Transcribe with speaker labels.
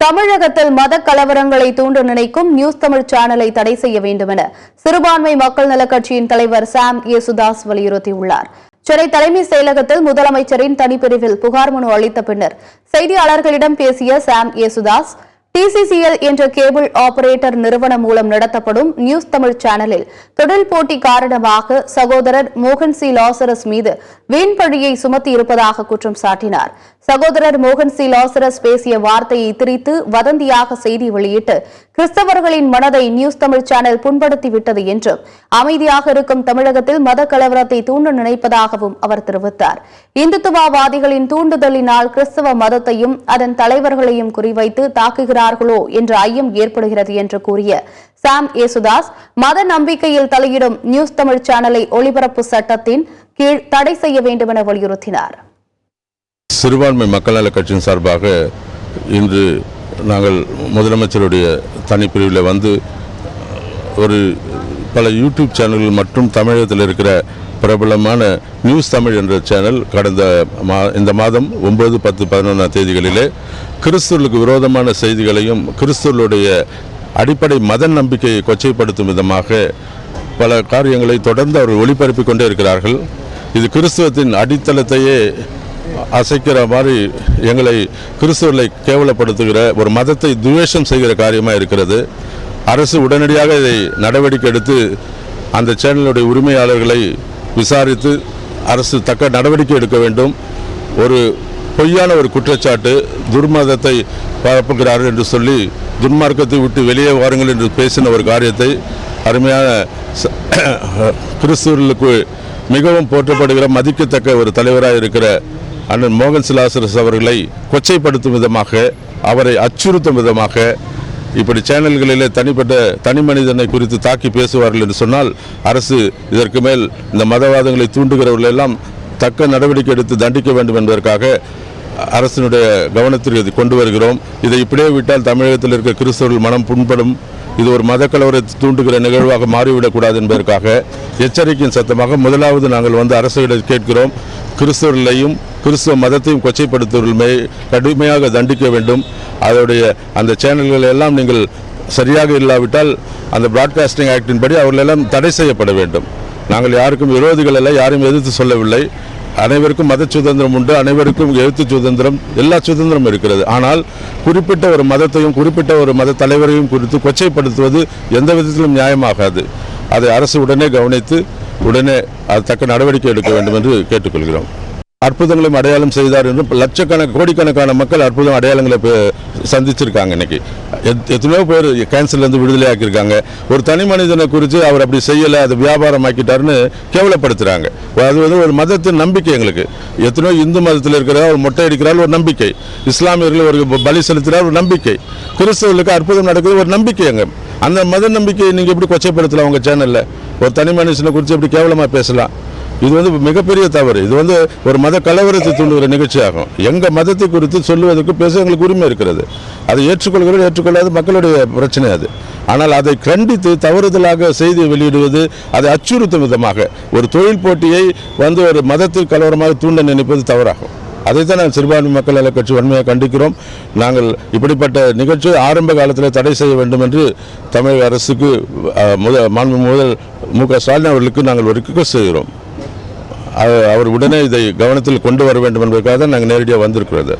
Speaker 1: தமிழகத்தில் மத கலவரங்களை தூண்ட நினைக்கும் நியூஸ் தமிழ் சேனலை தடை செய்ய வேண்டும் என சிறுபான்மை மக்கள் நலக் கட்சியின் தலைவர் சாம் யேசுதாஸ் வலியுறுத்தியுள்ளார். சென்னை தலைமை செயலகத்தில் முதலமைச்சரின் தனிப்பிரிவில் புகார் மனு அளித்த பின்னர் செய்தியாளர்களிடம் பேசிய சாம் யேசுதாஸ் டிசிசிஎல் என்ற கேபிள் ஆபரேட்டர் நிறுவனம் மூலம் நடத்தப்படும் நியூஸ் தமிழ் சேனலில் தொழில் போட்டி காரணமாக சகோதரர் மோகன் சி. லாசரஸ் மீது வீண்பழியை சுமத்தி இருப்பதாக குற்றம் சாட்டினார். சகோதரர் மோகன் சி லாசரஸ் பேசிய வார்த்தையை திரித்து வதந்தியாக செய்தி வெளியிட்டு கிறிஸ்தவர்களின் மனதை நியூஸ் தமிழ் சேனல் புண்படுத்திவிட்டது என்றும் அமைதியாக இருக்கும் தமிழகத்தில் மத கலவரத்தை தூண்ட நினைப்பதாகவும் அவர் தெரிவித்தார். இந்துத்துவவாதிகளின் தூண்டுதலினால் கிறிஸ்தவ மதத்தையும் அதன் தலைவர்களையும் குறிவைத்து தாக்குகிறார்களோ என்ற ஐயம் ஏற்படுகிறது என்று கூறிய சாம் ஏசுதாஸ் மத நம்பிக்கையில் தலையிடும் நியூஸ் தமிழ் சேனலை ஒளிபரப்பு சட்டத்தின் கீழ் தடை செய்ய வேண்டுமென வலியுறுத்தினாா் வலியுறுத்தினார்.
Speaker 2: சிறுபான்மை மக்கள் நல கட்சியின் சார்பாக இன்று நாங்கள் முதலமைச்சருடைய தனிப்பிரிவில் வந்து ஒரு பல யூடியூப் சேனல்கள் மற்றும் தமிழகத்தில் இருக்கிற பிரபலமான நியூஸ் தமிழ் என்ற சேனல் கடந்த மா இந்த மாதம் ஒன்பது பத்து பதினொன்றாம் தேதிகளிலே கிறிஸ்துவர்களுக்கு விரோதமான செய்திகளையும் கிறிஸ்துவர்களுடைய அடிப்படை மத நம்பிக்கையை கொச்சைப்படுத்தும் விதமாக பல காரியங்களை தொடர்ந்து அவர்கள் ஒளிபரப்பிக் கொண்டே இருக்கிறார்கள். இது கிறிஸ்துவத்தின் அடித்தளத்தையே அசைக்கிற மாதிரி எங்களை கிறிஸ்தவர்களை கேவலப்படுத்துகிற ஒரு மதத்தை துவேஷம் செய்கிற காரியமாக இருக்கிறது. அரசு உடனடியாக இதை நடவடிக்கை எடுத்து அந்த சேனலுடைய உரிமையாளர்களை விசாரித்து அரசு தக்க நடவடிக்கை எடுக்க வேண்டும். ஒரு பொய்யான ஒரு குற்றச்சாட்டு துர்மதத்தை பரப்புகிறார்கள் என்று சொல்லி துன்மார்க்கத்தை விட்டு வெளியே வாருங்கள் என்று பேசின ஒரு காரியத்தை அருமையான ச- கிறிஸ்துவர்களுக்கு மிகவும் போற்றப்படுகிற மதிக்கத்தக்க ஒரு தலைவராக இருக்கிற அண்ணன் மோகன் சிலாசரஸ் அவர்களை கொச்சைப்படுத்தும் விதமாக அவரை அச்சுறுத்தும் விதமாக இப்படி சேனல்களிலே தனிப்பட்ட தனி மனிதனை குறித்து தாக்கி பேசுவார்கள் என்று சொன்னால் அரசு இதற்கு மேல் இந்த மதவாதங்களை தூண்டுகிறவர்கள் எல்லாம் தக்க நடவடிக்கை எடுத்து தண்டிக்க வேண்டும் என்பதற்காக அரசினுடைய கவனத்திற்கு கொண்டு வருகிறோம். இதை இப்படியே விட்டால் தமிழகத்தில் இருக்க கிறிஸ்தவர்கள் மனம் புண்படும். இது ஒரு மத கலவரத்தை தூண்டுகிற நிகழ்வாக மாறிவிடக்கூடாது என்பதற்காக எச்சரிக்கையின் சத்தமாக முதலாவது நாங்கள் வந்து அரசிடம் கேட்கிறோம். கிறிஸ்தவர்களையும் கிறிஸ்தவ மதத்தையும் கொச்சைப்படுத்துவர்கள் கடுமையாக தண்டிக்க வேண்டும். அதோடைய அந்த சேனல்களை எல்லாம் நீங்கள் சரியாக இல்லாவிட்டால் அந்த பிராட்காஸ்டிங் ஆக்டின் படி அவர்களெல்லாம் தடை செய்யப்பட வேண்டும். நாங்கள் யாருக்கும் விரோதிகள் அல்ல யாரும் எதிர்த்து சொல்லவில்லை. அனைவருக்கும் மத சுதந்திரம் உண்டு அனைவருக்கும் எழுத்து சுதந்திரம் எல்லா சுதந்திரம் இருக்கிறது. ஆனால் குறிப்பிட்ட ஒரு மதத்தையும் குறிப்பிட்ட ஒரு மத தலைவரையும் குறித்து கொச்சைப்படுத்துவது எந்த விதத்திலும் நியாயமாகாது. அதை அரசு உடனே கவனித்து உடனே அது தக்க நடவடிக்கை எடுக்க வேண்டும் என்று கேட்டுக்கொள்கிறோம். அற்புதங்களையும் அடையாளம் செய்தார் என்று லட்சக்கணக்கு கோடிக்கணக்கான மக்கள் அற்புதம் அடையாளங்களை சந்திச்சிருக்காங்க இன்னைக்கு. எத்- எத்தனையோ பேர் கேன்சர்லேருந்து விடுதலை ஆக்கியிருக்காங்க. ஒரு தனி மனிதனை குறித்து அவர் அப்படி செய்யலை அது வியாபாரம் ஆக்கிட்டாருன்னு கேவலப்படுத்துகிறாங்க அது வந்து ஒரு மதத்தின் நம்பிக்கை எங்களுக்கு. எத்தனையோ இந்து மதத்தில் இருக்கிற ஒரு மொட்டை அடிக்கிறார் ஒரு நம்பிக்கை. இஸ்லாமியர்கள் ஒரு பலி செலுத்துகிறார் ஒரு நம்பிக்கை. கிறிஸ்தவர்களுக்கு அற்புதம் நடக்குது ஒரு நம்பிக்கை எங்க அந்த மத நம்பிக்கையை நீங்கள் எப்படி கொச்சைப்படுத்தலாம் உங்கள் சேனலில் ஒரு தனி மனுஷனை குறித்து எப்படி கேவலமாக பேசலாம்? இது வந்து மிகப்பெரிய தவறு. இது வந்து ஒரு மத கலவரத்தை தூண்டுகிற நிகழ்ச்சியாகும். எங்க மதத்தை குறித்து சொல்லுவதற்கு பேச எங்களுக்கு உரிமை இருக்கிறது. அதை ஏற்றுக்கொள்கிறது ஏற்றுக்கொள்ளாத மக்களுடைய பிரச்சனை அது. ஆனால் அதை கண்டித்து தவறுதலாக செய்தி வெளியிடுவது அதை அச்சுறுத்தும் விதமாக ஒரு தொழில் போட்டியை வந்து ஒரு மதத்தை கலவரமாக தூண்ட நினைப்பது தவறாகும். அதைத்தான் நாங்கள் சிறுபான்மை மக்கள் நல கட்சி வன்மையாக கண்டிக்கிறோம். நாங்கள் இப்படிப்பட்ட நிகழ்ச்சி ஆரம்ப காலத்தில் தடை செய்ய வேண்டும் என்று தமிழக அரசுக்கு முதல் மாண்பு முதல் மு க ஸ்டாலின் அவர்களுக்கு நாங்கள் ஒரு ரிக்வஸ்ட் செய்கிறோம். அவர் உடனே இதை கவனத்தில் கொண்டு வர வேண்டும் என்பதற்காக தான் நாங்கள் நேரடியாக வந்திருக்கிறது